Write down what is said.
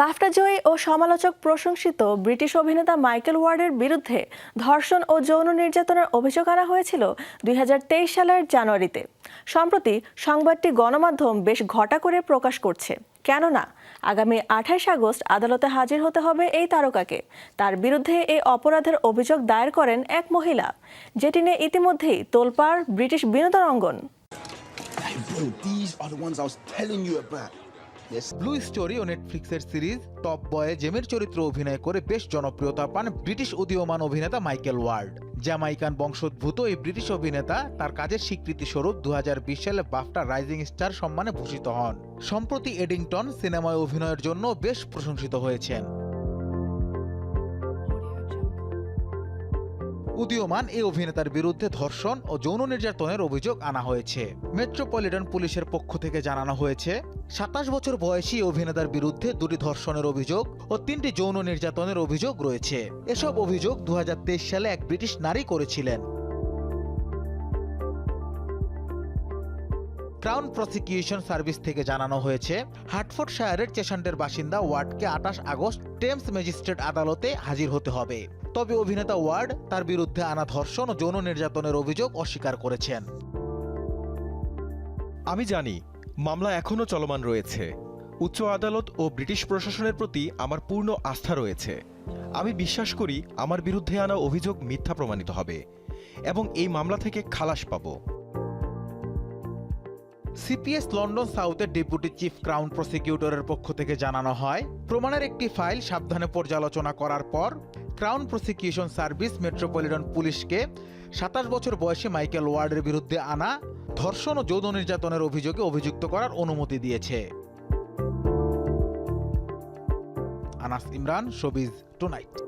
BAFTA জয়ী ও সমালোচক প্রশংসিত British অভিনেতা মাইকেল ওয়ার্ডের বিরুদ্ধে ধর্ষণ ও যৌন নির্যাতনের অভিযোগ আনা হয়েছিল দুই হাজার তেইশ সালের জানুয়ারিতে। সম্প্রতি সংবাদটি গণমাধ্যম বেশ ঘটা করে প্রকাশ করছে। কেননা, আগামী আঠাইশ আগস্ট আদালতে হাজির হতে হবে এই তারকাকে। তার বিরুদ্ধে এই অপরাধের অভিযোগ দায়ের করেন এক মহিলা, যেটি নিয়ে ইতিমধ্যেই তোলপাড় ব্রিটিশ বিনোদন অঙ্গন। ব্লু স্টোরি ও নেটফ্লিক্সের সিরিজ টপ বয়ে জেমের চরিত্র অভিনয় করে বেশ জনপ্রিয়তা পান ব্রিটিশ উদীয়মান অভিনেতা মাইকেল ওয়ার্ল্ড জ্যামাইকান বংশোদ্ভূত এই ব্রিটিশ অভিনেতা তার কাজের স্বীকৃতি স্বরূপ দু হাজার বিশ সালে বাফটা রাইজিং স্টার সম্মানে ভূষিত হন। সম্প্রতি এডিংটন সিনেমায় অভিনয়ের জন্য বেশ প্রশংসিত হয়েছেন। উদীয়মান এই অভিনেতার বিরুদ্ধে ধর্ষণ ও যৌন নির্যাতনের অভিযোগ আনা হয়েছে। মেট্রোপলিটন পুলিশের পক্ষ থেকে জানানো হয়েছে, সাতাশ বছর বয়সী অভিনেতার বিরুদ্ধে দুটি ধর্ষণের অভিযোগ ও তিনটি যৌন নির্যাতনের অভিযোগ রয়েছে। এসব অভিযোগ দু হাজার তেইশ সালে এক ব্রিটিশ নারী করেছিলেন। ক্রাউন প্রসিকিউশন সার্ভিস থেকে জানানো হয়েছে হার্টফোর্ড শায়ারের চেশান্ডের বাসিন্দা ওয়ার্ডকে আঠাশ আগস্ট টেমস ম্যাজিস্ট্রেট আদালতে হাজির হতে হবে। তবে অভিনেতা ওয়ার্ড তার বিরুদ্ধে আনা ধর্ষণ ও যৌন নির্যাতনের অভিযোগ অস্বীকার করেছেন। আমি জানি, মামলা এখনও চলমান রয়েছে। উচ্চ আদালত ও ব্রিটিশ প্রশাসনের প্রতি আমার পূর্ণ আস্থা রয়েছে। আমি বিশ্বাস করি, আমার বিরুদ্ধে আনা অভিযোগ মিথ্যা প্রমাণিত হবে এবং এই মামলা থেকে খালাস পাবো। সিপিএস লন্ডন সাউথের ডেপুটি চিফ ক্রাউন প্রসিকিউটরের পক্ষ থেকে জানানো হয়, প্রমাণের একটি ফাইল সাবধানে পর্যালোচনা করার পর ক্রাউন প্রসিকিউশন সার্ভিস মেট্রোপলিটন পুলিশকে সাতাশ বছর বয়সী মাইকেল ওয়ার্ডের বিরুদ্ধে আনা, ধর্ষণ ও যৌন নির্যাতনের অভিযোগে অভিযুক্ত করার অনুমতি দিয়েছে। Anas Imran, showbiz tonight.